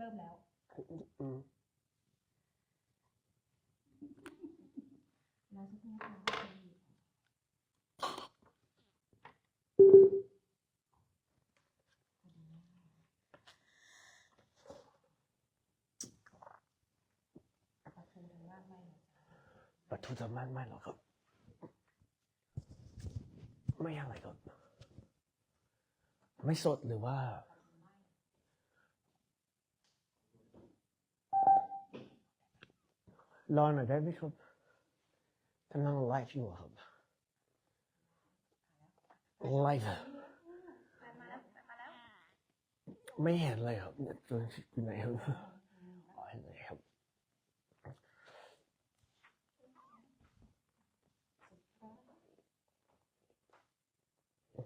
เริ่มแล้ว อืมแล้วสักครู่ค่ะประตูทางล่างไม่หรอกประตูจะมั่นไม่หรอกครับ ไม่อะไรครับ ไม่สดหรือว่า รอหน่อยได้ไหมครับกำลังไลฟ์อยู่ครับไลฟ์ไม่เห็นเลยครับเนี่ยตัวอยู่ไหนครับอ๋อเห็นเลยครับ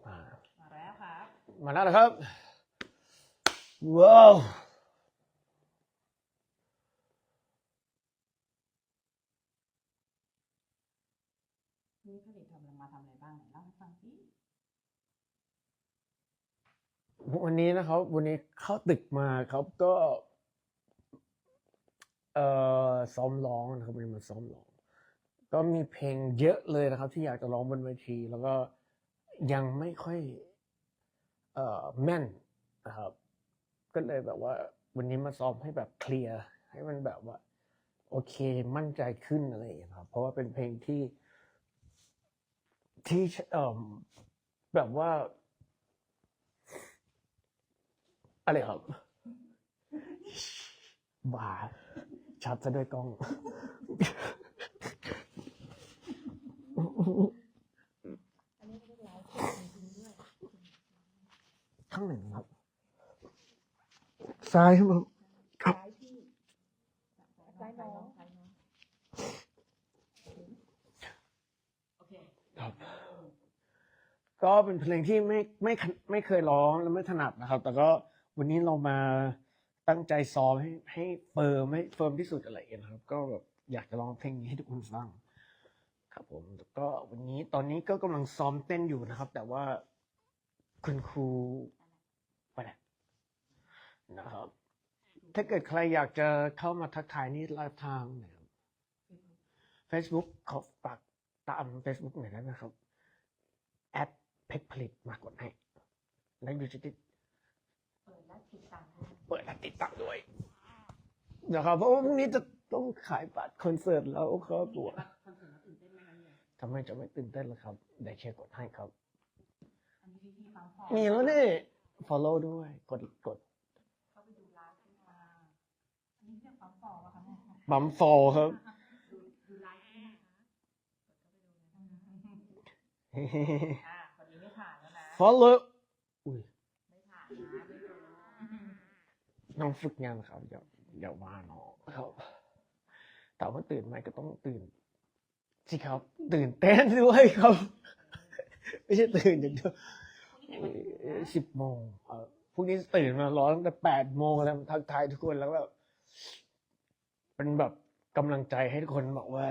มามาแล้วครับ มาแล้วนะครับ ว้าว ผลิตทำมาทำอะไรบ้างไหนเล่าให้ฟังสิวันนี้นะครับ วันนี้เข้าตึกมาครับก็ เอ่อซ้อมร้องนะครับวันนี้มาซ้อมร้อง ก็มีเพลงเยอะเลยนะครับ ที่อยากจะร้องบนเวที แล้วก็ยังไม่ค่อย เอ่อแม่นนะครับ ก็เลยแบบว่า วันนี้มาซ้อมให้แบบเคลียร์ให้มันแบบว่า โอเคมั่นใจขึ้นอะไรอย่างเงี้ยครับ เพราะว่าเป็นเพลงที่ ที่เอ่อแบบว่า อะไรครับบ้าชัดซะด้วยกล้อง อันนี้เรียกไลฟ์จริงๆด้วย ข้างหนึ่งครับ ซ้ายครับผมครับ ซ้ายพี่ซ้ายน้องซ้ายน้องโอเค ครับ ก็เป็นเพลงที่ไม่ไม่ไม่เคยร้องและไม่ถนัดนะครับ แต่ก็วันนี้เรามาตั้งใจซ้อมให้ให้เฟิร์มให้เฟิร์มที่สุดอะไรอย่างเงี้ยครับ ก็แบบอยากจะร้องเพลงนี้ให้ทุกคนฟัง ครับผมแล้วก็วันนี้ตอนนี้ก็กำลังซ้อมเต้นอยู่นะครับ แต่ว่าคุณครูไปไหนนะครับ ถ้าเกิดใครอยากจะเข้ามาทักทายนี่ไลฟ์ทางไหนครับ Facebook ขอฝากตาม Facebook หน่อยได้ไหมครับแอด เพชรผลิตมากดให้แล้วอยู่จะติดเปิดและติดตามด้วยเปิดและติดตามด้วยนะครับเพราะว่าพรุ่งนี้จะต้องขายบัตรคอนเสิร์ตแล้วครับตัวบัตรคอนเสิร์ตเราตื่นเต้นไหมคะเนี่ยทำไมจะไม่ตื่นเต้นล่ะครับเดี๋ยวเชียร์กดให้ครับอันนี้พี่พี่ฟังพอมีแล้วนี่ follow ด้วยกดกดเข้าไปดูไลฟ์ขึ้นมาอันนี้เรียกฟังฟอป่ะคะเนี่ยบัมฟอลครับดูดูไลฟ์ follow อุ้ยไม่ผ่านนะไม่รู้น้องฝึกงานครับอย่าอย่าว่าน้องครับ แต่ว่าตื่นไหมก็ต้องตื่นสิครับ ตื่นเต้นด้วยครับ ไม่ใช่ตื่นอย่างเดียวสิบโมงเออพรุ่งนี้ตื่นมาร้อนตั้งแต่แปดโมงแล้วทักทายทุกคนแล้วแบบเป็นแบบกำลังใจให้ทุกคนบอกว่า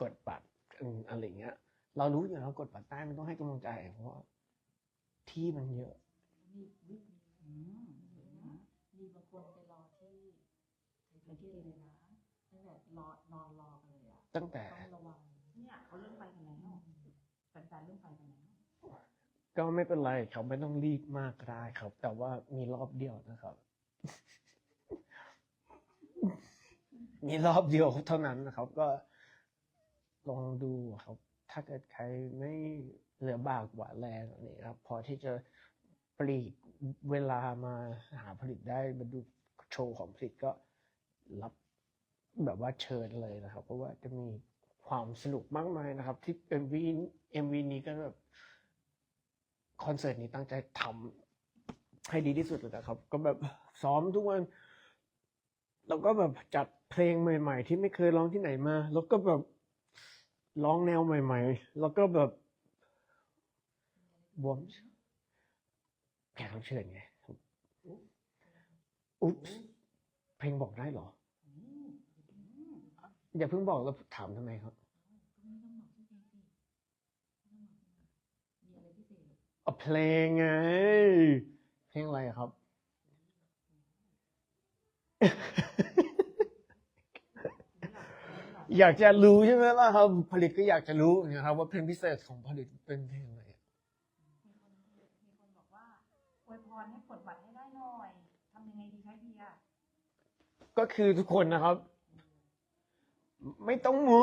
กดบัตรอืมอะไรเงี้ย เรารู้อยู่แล้วกดบัตรได้มันต้องให้กำลังใจ เพราะว่าที่มันเยอะมีวิอืมมีบางคนไปรอที่ไปที่เลยนะตั้งแต่รอนอนรอกันเลยอะตั้งแต่ต้องระวังเนี่ยเขาเริ่มไปกันแล้วแฟนๆเริ่มไปกันแล้วก็ไม่เป็นไรครับไม่ต้องรีบมากก็ได้ครับ แต่ว่ามีรอบเดียวนะครับ มีรอบเดียวเท่านั้นนะครับ ก็ลองดูครับ ถ้าเกิดใครไม่เหลือบากหวาแรงอะไรครับ พอที่จะปลีกเวลามาหาผลิตได้มาดูโชว์ของผลิตก็รับแบบว่าเชิญเลยนะครับ เพราะว่าจะมีความสนุกมากมายนะครับ ที่ MV MV นี้ก็แบบคอนเสิร์ตนี้ตั้งใจทำให้ดีที่สุดเลยนะครับ ก็แบบซ้อมทุกวันแล้วก็แบบจัดเพลงใหม่ ๆ ที่ไม่เคยร้องที่ไหนมา แล้วก็แบบ ร้องแนวใหม่ ๆ แล้วก็แบบบวมแขกรับเชิญไงอุ๊บเพลงบอกได้เหรอ อย่าเพิ่งบอกแล้วถามทำไมครับก็ไม่ต้องบอกชื่อเพลงไม่ต้องบอกมีอะเศษเอาเพลงไง เพลงอะไรครับ อยากจะรู้ใช่ไหมล่ะครับผลิตก็อยากจะรู้นะครับ ว่าเพลงพิเศษของผลิตเป็นเพลงอะไรมีคนมีคนบอกว่าอวยพรให้กดบัตรให้ได้หน่อยทำยังไงดีคะเฮียก็คือทุกคนนะครับ ไม่ต้องมู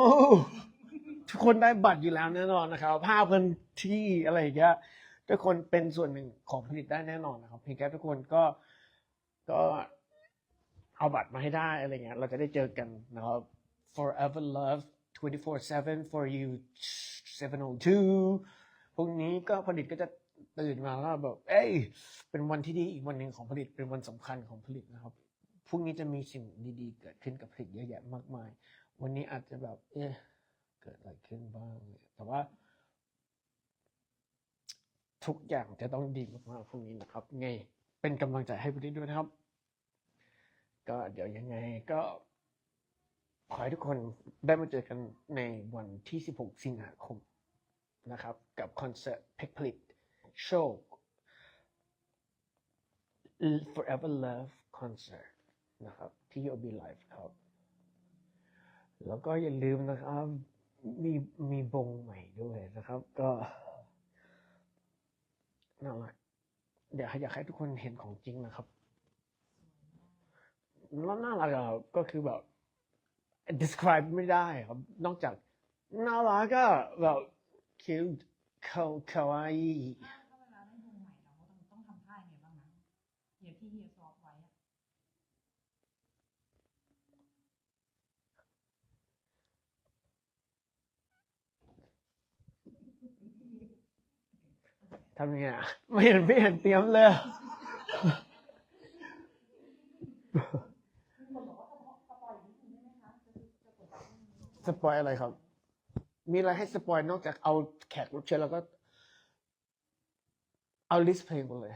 ทุกคนได้บัตรอยู่แล้วแน่นอนนะครับภาพพันที่อะไรอย่างเงี้ยทุกคนเป็นส่วนหนึ่งของผลิตได้แน่นอนนะครับ เพียงแค่ทุกคนก็ก็เอาบัตรมาให้ได้อะไรเงี้ย เราจะได้เจอกันนะครับ forever love 24/7 for you 702พรุ่งนี้ก็ผลิตก็จะตื่นมาแล้วแบบเอ้ย เป็นวันที่ดีอีกวันหนึ่งของผลิตเป็นวันสำคัญของผลิตนะครับ พรุ่งนี้จะมีสิ่งดีๆ เกิดขึ้นกับผลิตเยอะแยะมากมาย วันนี้อาจจะแบบเอ๊ะเกิดอะไรขึ้นบ้าง แต่ว่า ทุกอย่างจะต้องดีมากๆพรุ่งนี้นะครับ ไง เป็นกำลังใจให้ผลิตด้วยนะครับ ก็เดี๋ยวยังไงก็ ขอให้ทุกคนได้มาเจอกันในวันที่ 16 สิงหาคมนะครับ กับคอนเสิร์ตเพกผลิตโชว์ Forever Love Concert นะครับ ที่ OB Live ครับ แล้วก็อย่าลืมนะครับ มีมีบงใหม่ด้วยนะครับ ก็น่ารักเดี๋ยวอยากให้ทุกคนเห็นของจริงนะครับแล้วน่ารักอะก็คือแบบ describe ไม่ได้ครับ นอกจากน่ารักก็แบบ cute เขาคาวาอิถ้าถ้าเวลาได้วงใหม่เราก็ต้องต้องทำท่ายังไงบ้างนะเฮียที่เฮียซ้อมไว้อะทำยังไงอะไม่เห็นไม่เห็นเตรียมเลย สปอยอะไรครับ มีอะไรให้สปอยนอกจากเอาแขกรับเชิญแล้วก็ เอาลิสต์เพลงไปเลย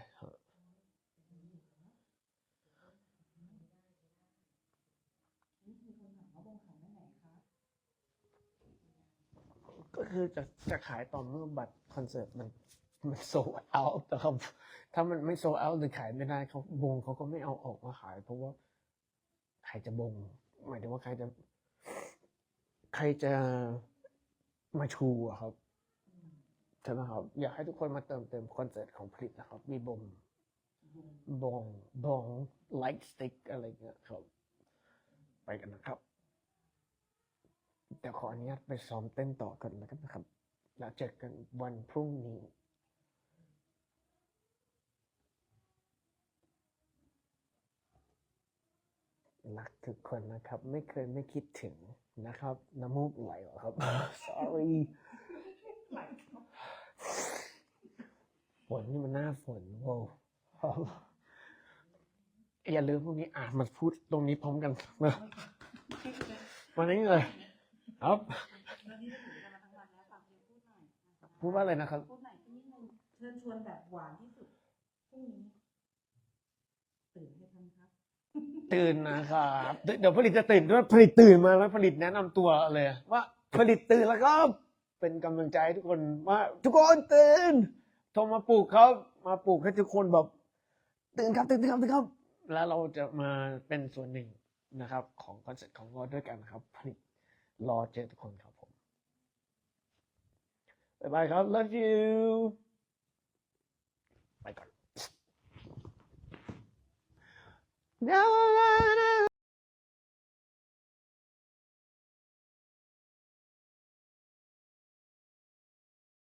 ก็คือจะจะขายตอนเมื่อบัตรคอนเสิร์ตมันมันโซเอาแต่ครับถ้ามันไม่โซเอาหรือขายไม่ได้เขาวงเขาก็ไม่เอาออกมาขาย เพราะว่าใครจะบง หมายถึงว่าใครจะ ใครจะมาชูอะครับใช่ไหมครับ อยากให้ทุกคนมาเติมเต็มคอนเสิร์ตของผลิตนะครับ มีบงบงบงไลท์สติ๊กอะไรเงี้ยครับ ไปกันนะครับแต่ขออนุญาตไปซ้อมเต้นต่อกันแล้วกันนะครับ แล้วเจอกันวันพรุ่งนี้ รักทุกคนนะครับ ไม่เคยไม่คิดถึงนะครับ น้ำมูกไหลเหรอครับ sorry ฝนนี่มันหน้าฝนโว้วอย่าลืมพวกนี้อะมาพูดตรงนี้พร้อมกันมามานี้เลย ครับแล้วนี่ก็ถือกันมาทั้งวันแล้วฝากเฮียพูดหน่อยนะคะพูดว่าอะไรนะครับพูดหน่อยสักนิดนึงเชิญชวนแบบหวานที่สุดพรุ่งนี้ตื่นให้ทันครับ ตื่นนะครับเดี๋ยวเดี๋ยวผลิตจะตื่นด้วยผลิตตื่นมาแล้วผลิตแนะนำตัวเลย ว่าผลิตตื่นแล้วก็เป็นกำลังใจให้ทุกคนว่าทุกคนตื่นโทรมาปลุกเขามาปลุกให้ทุกคนแบบ ตื่นครับตื่นครับตื่นครับ แล้วเราจะมาเป็นส่วนหนึ่งนะครับ ของคอนเสิร์ตของเราด้วยกันนะครับผลิตรอเจอทุกคนครับผมบ๊ายบายครับ love you No